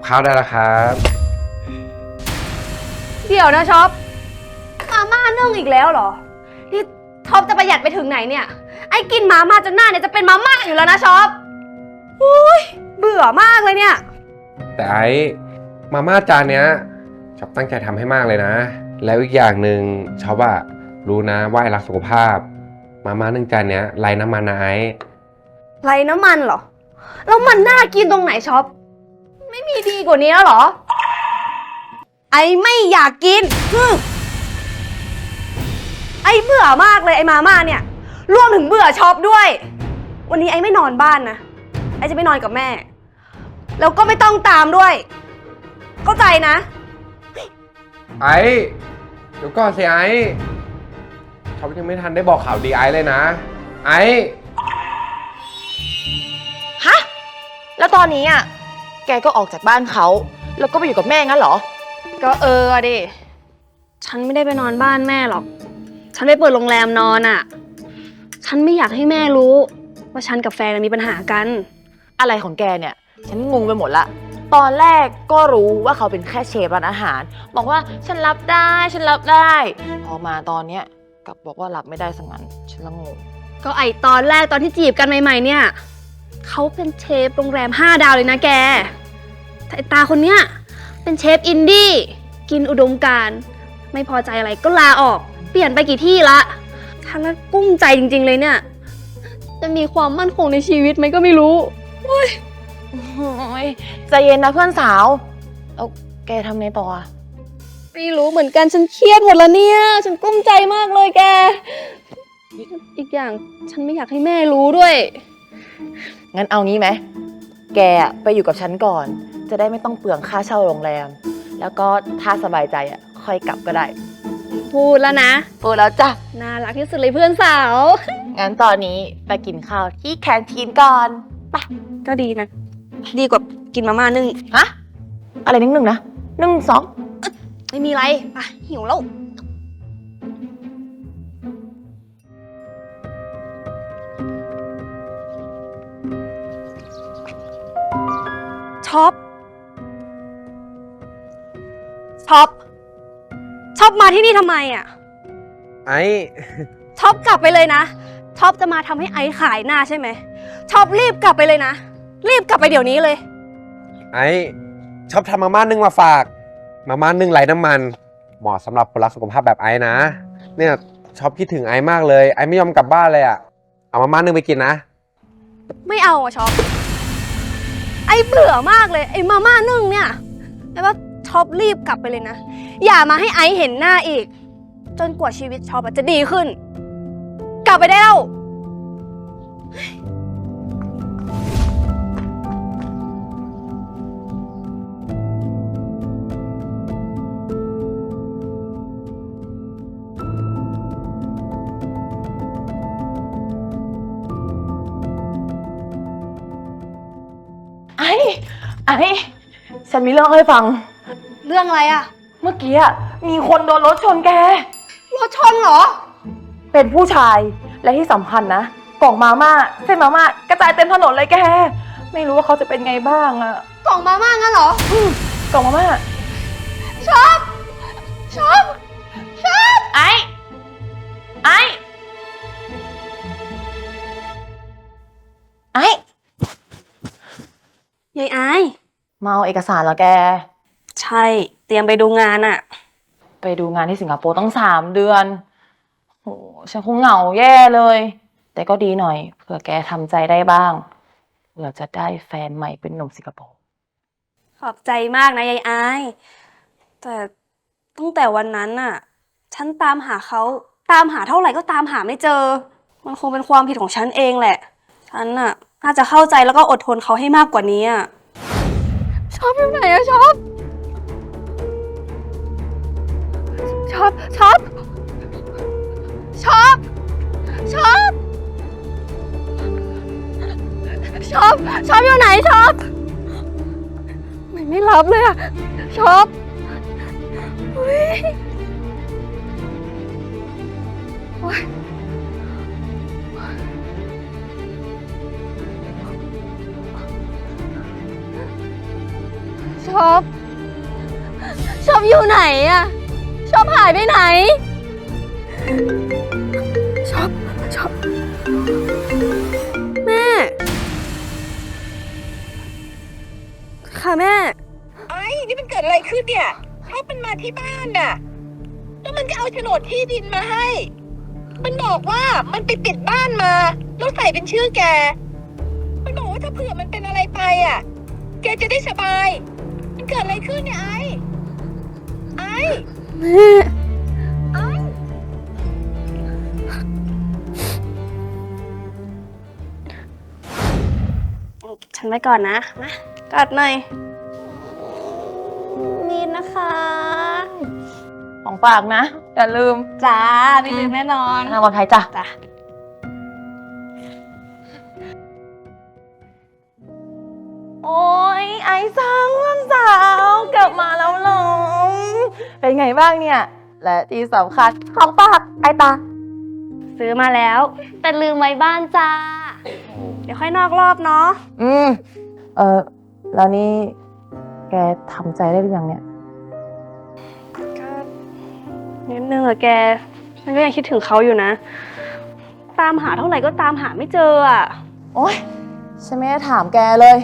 กับข้าวได้แล้วครับเดี๋ยวนะช็อปมาม่านึ่งอีกแล้วเหรอ นี่ท็อปจะประหยัดไปถึงไหนเนี่ย ไอ้กินมาม่าจนหน้าเนี่ยจะเป็นมาม่าอยู่แล้วนะช็อปอุ้ยเบื่อมากเลยเนี่ย แต่ไอ้มาม่าจานเนี้ยชอบตั้งใจทำให้มากเลยนะ แล้วอีกอย่างหนึ่งชอบอะรู้นะว่าไอ้รักสุขภาพ มาม่าหนึ่งจานเนี้ยไร้น้ำมันนะไอ้ไรน้ำมันเหรอ แล้วมันน่ากินตรงไหนช็อป ไม่มีดีกว่านี้แล้วเหรอ ไอไม่อยากกินฮึมไอเบื่อมากเลยไอมาม่าเนี่ย รวมถึงเบื่อช็อปด้วย วันนี้ไอไม่นอนบ้านนะ ไอจะไปนอนกับแม่ แล้วก็ไม่ต้องตามด้วย เข้าใจนะ ไอ้เดี๋ยวก่อนสิไอ้ชอบยังไม่ทันได้บอกข่าวดีไอ้เลยนะ ไอ้ ฮะ แล้วตอนนี้อะแกก็ออกจากบ้านเขา แล้วก็ไปอยู่กับแม่งั้นเหรอ ก็เออดิ ฉันไม่ได้ไปนอนบ้านแม่หรอก ฉันไปเปิดโรงแรมนอนอะ่ะ ฉันไม่อยากให้แม่รู้ ว่าฉันกับแฟนมีปัญหากัน อะไรของแกเนี่ย ฉันงงไปหมดละ ตอนแรกก็รู้ว่าเขาเป็นแค่เชฟร้านอาหาร บอกว่าฉันรับได้ฉันรับได้ พอมาตอนเนี้ยกลับบอกว่ารับไม่ได้สังนั้นฉันละงง ก็ไอตอนแรกตอนที่จีบกันใหม่ ๆ เนี่ย เขาเป็นเชฟโรงแรม5ดาวเลยนะแก แต่ไอ้ตาคนเนี้ยเป็นเชฟอินดี้กินอุดมการณ์ไม่พอใจอะไรก็ลาออก เปลี่ยนไปกี่ที่ละฉันน่ะกุ้มใจจริง ๆ เลยเนี่ย จะมีความมั่นคงในชีวิตไหมก็ไม่รู้ โอ้ยใจเย็นนะเพื่อนสาวแล้วแกทำไงต่ออะไม่รู้เหมือนกันฉันเครียดหมดแล้วเนี่ย ฉันกุ้มใจมากเลยแก อีกอย่างฉันไม่อยากให้แม่รู้ด้วย งั้นเอางี้ไหม แกอะไปอยู่กับฉันก่อน จะได้ไม่ต้องเปลืองค่าเช่าโรงแรม แล้วก็ถ้าสบายใจอะค่อยกลับก็ได้พูดแล้วนะพูดแล้วจ้ะ น่ารักที่สุดเลยเพื่อนสาว งั้นตอนนี้ไปกินข้าวที่แคนทีนก่อน ก็ดีนะ ดีกว่ากินมาม่านึ่งฮะอะไรนึ่งหนึ่งนะหนึ่งสอง ไม่มีไรไปหิวแล้ว ช็อปช็อปมาที่นี่ทำไมอะ ไอ้ช็อปกลับไปเลยนะช็อปจะมาทำให้ไอซ์ขายหน้าใช่ไหมช็อปรีบกลับไปเลยนะ รีบกลับไปเดี๋ยวนี้เลย ไอ้ชอบทำมาม่านึ่งมาฝาก มาม่านึ่งไร้น้ำมัน เหมาะสำหรับคนรักสุขภาพแบบไอ้นะ เนี่ยชอบคิดถึงไอ้มากเลย ไอ้ไม่ยอมกลับบ้านเลยอะเอามาม่านึ่งไปกินนะ ไม่เอาอะช็อป ไอเบื่อมากเลย ไอมาม่านึ่งเนี่ยไอว่า ช็อปรีบกลับไปเลยนะ อย่ามาให้ไอเห็นหน้าอีก จนกว่าชีวิตช็อปอะจะดีขึ้น กลับไปได้แล้ว ไอ้ไอ้ฉันมีเรื่องให้ฟัง เรื่องอะไรอะเมื่อกี้อะมีคนโดนรถชนแก รถชนเหรอ เป็นผู้ชายและที่สำคัญนะกล่องมาม่าเส้นมาม่ากระจายเต็มถนนเลยแก ไม่รู้ว่าเขาจะเป็นไงบ้างอะกล่องมาม่างั้นเหรอกล่องมาม่าช็อปช็อปช็อปไอ้ ไอ้ ไอ้ยายไอายมาเอาเอกสารแล้วแก ใช่ เตรียมไปดูงานอะไปดูงานที่สิงคโปร์ตั้งสามเดือนโหฉันคงเหงาแย่เลย แต่ก็ดีหน่อยเผื่อแกทำใจได้บ้างเผื่อจะได้แฟนใหม่เป็นหนุ่มสิงคโปร์ ขอบใจมากนะยายไอาย แต่ตั้งแต่วันนั้นน่ะฉันตามหาเขาตามหาเท่าไหร่ก็ตามหาไม่เจอ มันคงเป็นความผิดของฉันเองแหละ ฉันน่ะน่าจะเข้าใจแล้วก็อดทนเขาให้มากกว่านี้อะชอบอยู่ไหนอะชอบ ชอบชอบชอบชอบชอบชอบอยู่ไหนชอบไม่ไม่รับเลยอะชอบอุ๊ยโอ๊ยชอบชอบอยู่ไหนอะ อบหายไปไหน ชอบ ชอบ แม่ ค่ะแม่ ไอ้นี่มันเกิดอะไรขึ้นเนี่ยชอบมันมาที่บ้านน่ะ แล้วมันก็เอาโฉนดที่ดินมาให้ มันบอกว่ามันไปปิดบ้านมาแล้วใส่เป็นชื่อแก มันบอกว่าถ้าเผื่อมันเป็นอะไรไปอะ แกจะได้สบาย มันเกิดอะไรขึ้นเนี่ยไอ้ไอ้ แม่ไอ้ฉันไปก่อนนะ มากอดหน่อยนี่นะคะ ของฝากนะ อย่าลืมจ้าไม่ลืมแน่นอนทางปลอดภัยจ้ะ จ้ะ โอ้ยไอ้สังเพื่อนสาวกลับมาแล้วเหรอเป็นไงบ้างเนี่ย และที่สำคัญของฝากไอ้ตา ซื้อมาแล้ว แต่ลืมไว้บ้านจ้า เดี๋ยวค่อยนอกรอบเนาะอืม เออแล้วนี่แกทำใจได้หรือยังเนี่ย ก็นิดนึงอะแก ฉันก็ยังคิดถึงเขาอยู่นะ ตามหาเท่าไหร่ก็ตามหาไม่เจออะโอ๊ย ฉันไม่ได้ถามแกเลย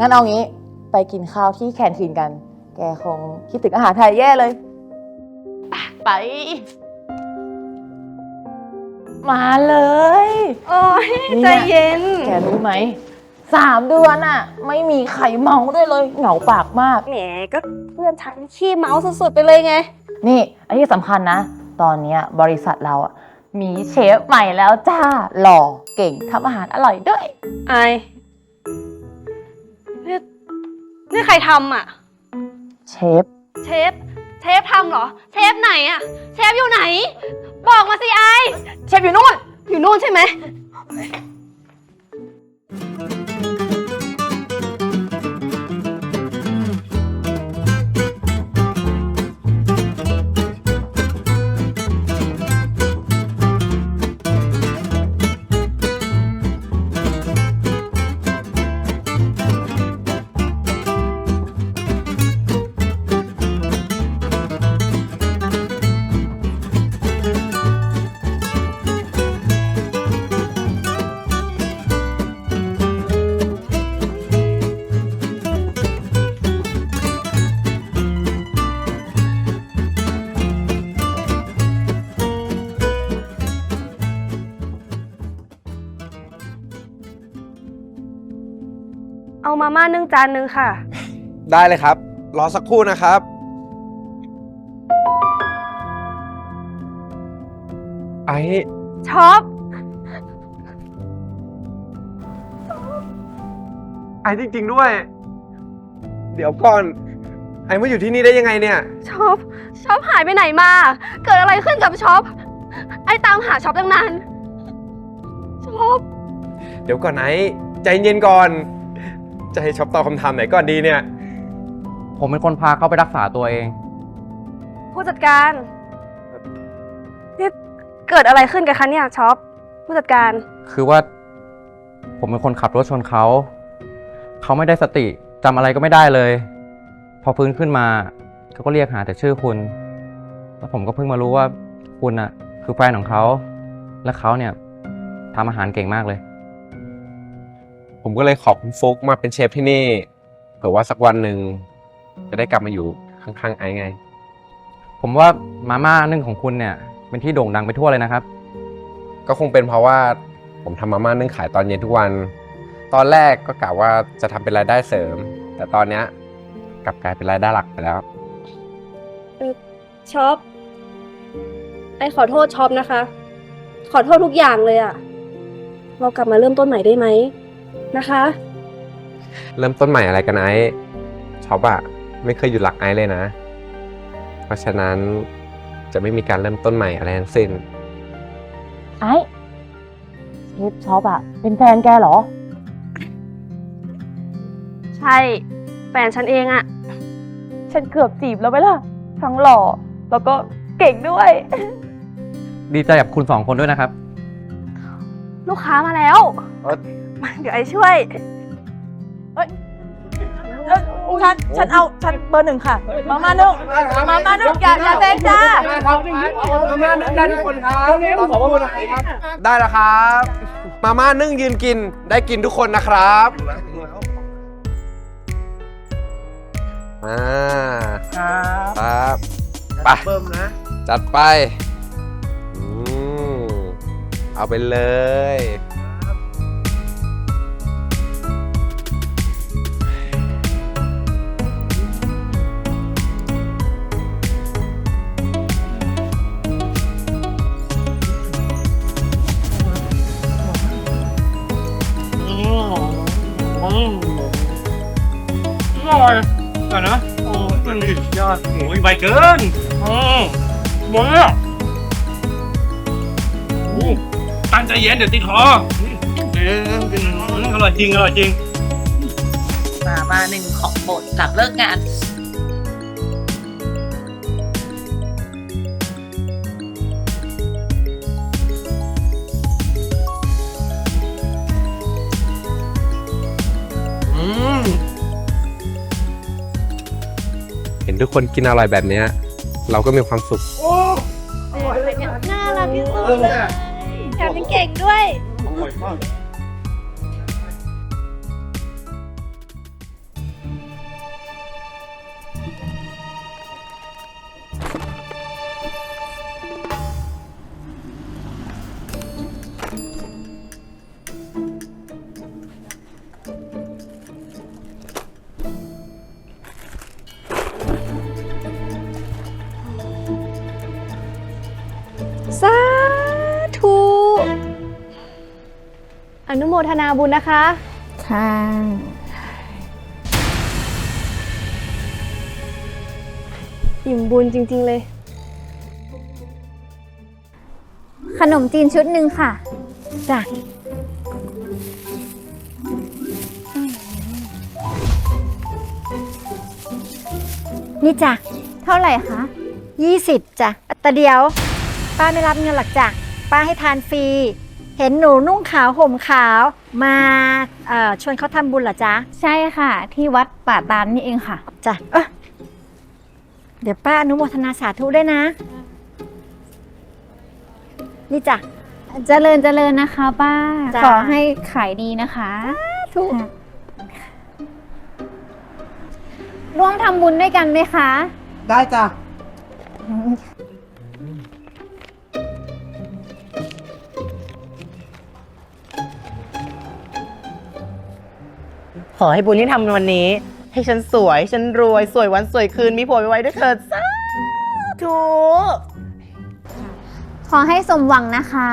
งั้นเอางี้ไปกินข้าวที่แคนทีนกัน แกคงคิดถึงอาหารไทยแย่เลย ไป มาเลย โอ้ยเนี่ยใจเย็น แกรู้ไหมสามเดือนอะไม่มีใครเมาด้วยเลย เหงาปากมาก แหมก็เพื่อนฉันขี้เมาสุดๆไปเลยไง นี่อันที่สำคัญนะ ตอนเนี้ยบริษัทเราอะมีเชฟใหม่แล้วจ้าหล่อเก่งทำอาหารอร่อยด้วย ไอนี่ นี่ใครทำอะ เชฟ เชฟ เชฟทำเหรอ เชฟไหนอะ เชฟอยู่ไหน บอกมาสิไอ เชฟอยู่นู่น อยู่นู่นใช่ไหม เอามาม่านึ่งจานนึงค่ะ ได้เลยครับ รอสักครู่นะครับ ไอ้ช็อป ไอ้จริง ๆ ด้วย เดี๋ยวก่อน ไอ้มาอยู่ที่นี่ได้ยังไงเนี่ย ช็อป ช็อปหายไปไหนมา เกิดอะไรขึ้นกับช็อป ไอตามหาช็อปตั้งนาน ช็อป เดี๋ยวก่อนไอ้ใจเย็นก่อน จะให้ช็อปตอบคำถามไหนก่อนดีเนี่ย ผมเป็นคนพาเขาไปรักษาตัวเอง ผู้จัดการนี่เกิดอะไรขึ้นกับคะเนี่ยช็อปผู้จัดการ คือว่า ผมเป็นคนขับรถชนเขา เขาไม่ได้สติจำอะไรก็ไม่ได้เลย พอฟื้นขึ้นมาเขาก็เรียกหาแต่ชื่อคุณ แล้วผมก็เพิ่งมารู้ว่าคุณน่ะคือแฟนของเขา และเขาเนี่ยทำอาหารเก่งมากเลย ผมก็เลยขอบคุณฟุกมาเป็นเชฟที่นี่เผื่อว่าสักวันหนึ่งจะได้กลับมาอยู่ข้างๆไอ้ไง ผมว่ามาม่านึ่งของคุณเนี่ย เป็นที่โด่งดังไปทั่วเลยนะครับ ก็คงเป็นเพราะว่าผมทำมาม่านึ่งขายตอนเย็นทุกวัน ตอนแรกก็กะว่าจะทำเป็นรายได้เสริม แต่ตอนเนี้ยกลับกลายเป็นรายได้หลักไปแล้ว ช็อปไอขอโทษช็อปนะคะ ขอโทษทุกอย่างเลยอะเรากลับมาเริ่มต้นใหม่ได้ไหม นะคะ เริ่มต้นใหม่อะไรกันไอ้ช็อปอะไม่เคยหยุดหลักไอ้เลยนะ เพราะฉะนั้นจะไม่มีการเริ่มต้นใหม่อะไรทั้งสิ้น ไอ้เชฟช็อปอะเป็นแฟนแกเหรอ ใช่ แฟนฉันเองอะฉันเกือบจีบแล้วไหมล่ะ ทั้งหล่อ แล้วก็เก่งด้วย ดีใจกับคุณสองคนด้วยนะครับ ลูกค้ามาแล้วเอ้ย มาเดี๋ยวไอช่วยเอ้ยฉันฉันเอาฉันเบอร์หนึ่งค่ะ มามาหนึ่งมามาหนึ่งอย่าอย่าเซ็งจ้ามาม่านึ่งได้ทุกคนครับขอบคุณครับได้แล้วครับ มาม่านึ่งยืนกินได้กินทุกคนนะครับอ่าครับไปเบิ่มนะ จัดไปอืมเอาไปเลย อ้มันนี่ยอดโอ้ยใบเกินอืมหมดแล้วโอ้ตั้งใจเย็นเดี๋ยวติดคอเอ๊ะเป็นอร่อยจริงอร่อยจริงมามาหนึ่งของหมดหลังเลิกงาน ทุกคนกินอร่อยแบบเนี้ยเราก็มีความสุขน่ารักที่สุดเลยแถมยังเก่งด้วยส นุโมทนาบุญนะคะ ค่ะอิ่มบุญจริง ๆ เลย ขนมจีนชุดหนึ่งค่ะ จ้ะ นี่จ้ะ เท่าไหร่คะยี่สิบจ้ะแต่เดียว ป้าไม่รับเงินหลักจ้ะ ป้าให้ทานฟรี เห็นหนูนุ่งขาวห่มขาวมาเอ่อชวนเขาทำบุญเหรอจ๊ะใช่ค่ะ ที่วัดป่าตานนี่เองค่ะ จ้ะเอ้อเดี๋ยวป้าอนุโมทนาสาธุด้วยนะ นี่จ้ะ เจริญเจริญนะคะป้า จ้ะ ขอให้ขายดีนะคะทุกร่วมทำบุญด้วยกันไหมคะ ได้จ้ะ ขอให้บุญที่ทำในวันนี้ ให้ฉันสวย ฉันรวย สวยวันสวยคืน มีผัวไว้ด้วยเถิดสาธุขอให้สมหวังนะคะ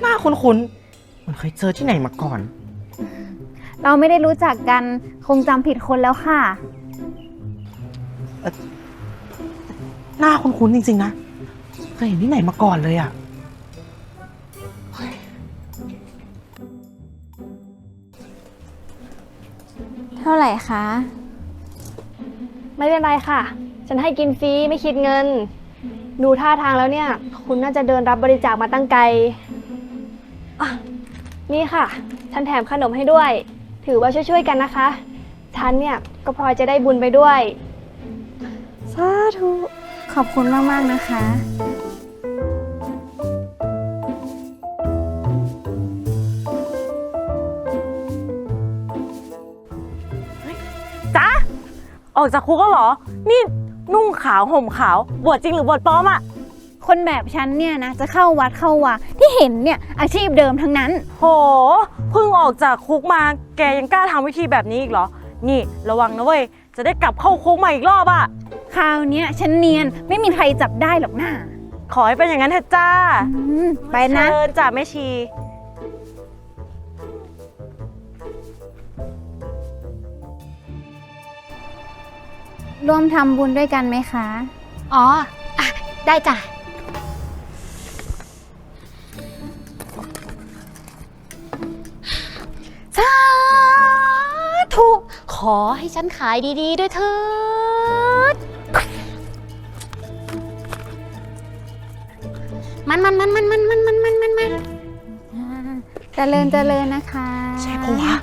หน้าคุ้นๆเหมันเคยเจอที่ไหนมาก่อน เราไม่ได้รู้จักกันคงจำผิดคนแล้วค่ะ หน้าคุ้นๆจริงๆนะเคยเห็นที่ไหนมาก่อนเลยอะ เท่าไหร่คะ ไม่เป็นไรค่ะ ฉันให้กินฟรีไม่คิดเงิน ดูท่าทางแล้วเนี่ย คุณน่าจะเดินรับบริจาคมาตั้งไกลอะนี่ค่ะ ฉันแถมขนมให้ด้วย ถือว่าช่วยๆกันนะคะ ฉันเนี่ยก็พลอยจะได้บุญไปด้วย สาธุ ขอบคุณมาก ๆ นะคะจ๊ะ ออกจากคุกแล้วเหรอ นี่นุ่งขาวห่มขาวบวชจริงหรือบวชปลอมอะคนแบบฉันเนี่ยนะจะเข้าวัดเข้าวาที่เห็นเนี่ยอาชีพเดิมทั้งนั้น โหเพิ่งออกจากคุกมาแกยังกล้าทำวิธีแบบนี้อีกเหรอ นี่ระวังนะเว้ย จะได้กลับเข้าคุกมาอีกรอบอะคราวเนี้ยฉันเนียนไม่มีใครจับได้หรอกนะขอให้เป็นอย่างนั้นเถอะจ้าอืมไปนะ เชิญจ้ะแม่ชี ร่วมทำบุญด้วยกันไหมคะ อ๋ออะได้จ้ะ สาธุ ขอให้ฉันขายดีๆด้วยเถิด มันมันมันมันมันมันมันมันมันมัน เจริญเจริญนะคะ ใช่ปะวะ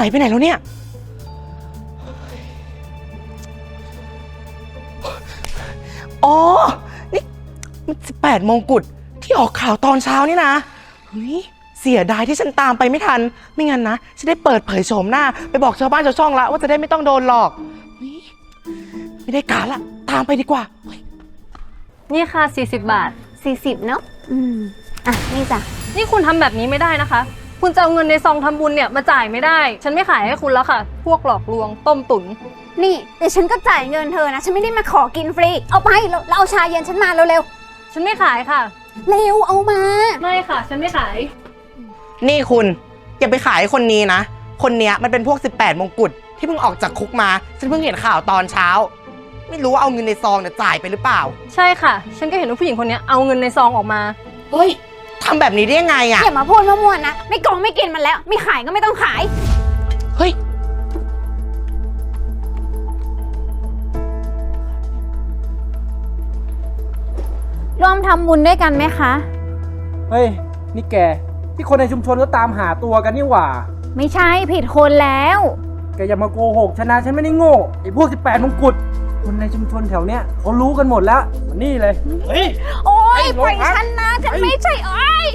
ายไปไหนแล้วเนี่ย อ๋อ นี่มันสิบแปดมงกุฎที่ออกข่าวตอนเช้านี่นะ เฮ้ย เสียดายที่ฉันตามไปไม่ทัน ไม่งั้นนะจะได้เปิดเผยโฉมหน้า ไปบอกชาวบ้านชาวช่องละว่าจะได้ไม่ต้องโดนหลอกเฮ้ยไม่ได้การละ ตามไปดีกว่านี่ค่ะ 40 บาท 40 เนาะอืม อะ นี่จ้ะ นี่คุณทำแบบนี้ไม่ได้นะคะ คุณจะเอาเงินในซองทำบุญเนี่ยมาจ่ายไม่ได้ ฉันไม่ขายให้คุณแล้วค่ะ พวกหลอกลวงต้มตุ๋นนี่เดี๋ยวฉันก็จ่ายเงินเธอนะ ฉันไม่ได้มาขอกินฟรี เอาไปแล้วแล้วเอาชาเย็นฉันมาเร็วฉันไม่ขายค่ะ ๆเร็วเอามา ไม่ค่ะ ฉันไม่ขาย นี่คุณอย่าไปขายคนนี้นะ คนเนี้ยมันเป็นพวก 18 มงกุฎที่เพิ่งออกจากคุกมา ฉันเพิ่งเห็นข่าวตอนเช้า ไม่รู้ว่าเอาเงินในซองเนี่ยจ่ายไปหรือเปล่า ใช่ค่ะ ฉันก็เห็นว่าผู้หญิงคนเนี้ยเอาเงินในซองออกมา เฮ้ย ทำแบบนี้ได้ยังไงอะอย่ามาพูดมั่วๆนะ ไม่กองไม่กินมันแล้ว ไม่ขายก็ไม่ต้องขาย เฮ้ย ร่วมทำบุญด้วยกันไหมคะ เฮ้ย นี่แก ที่คนในชุมชนก็ตามหาตัวกันนี่หว่า ไม่ใช่ผิดคนแล้ว แกอย่ามาโกหกฉันนะฉันไม่ได้โง่ไอ้พวก 18มงกุฎคนในชุมชนแถวเนี้ยเขารู้กันหมดแล้วมานี่เลย เฮ้ย โอ๊ยไอ้โล ปล่อยภะฉันนะฉันไอ้ไม่ใช่โอ๊ย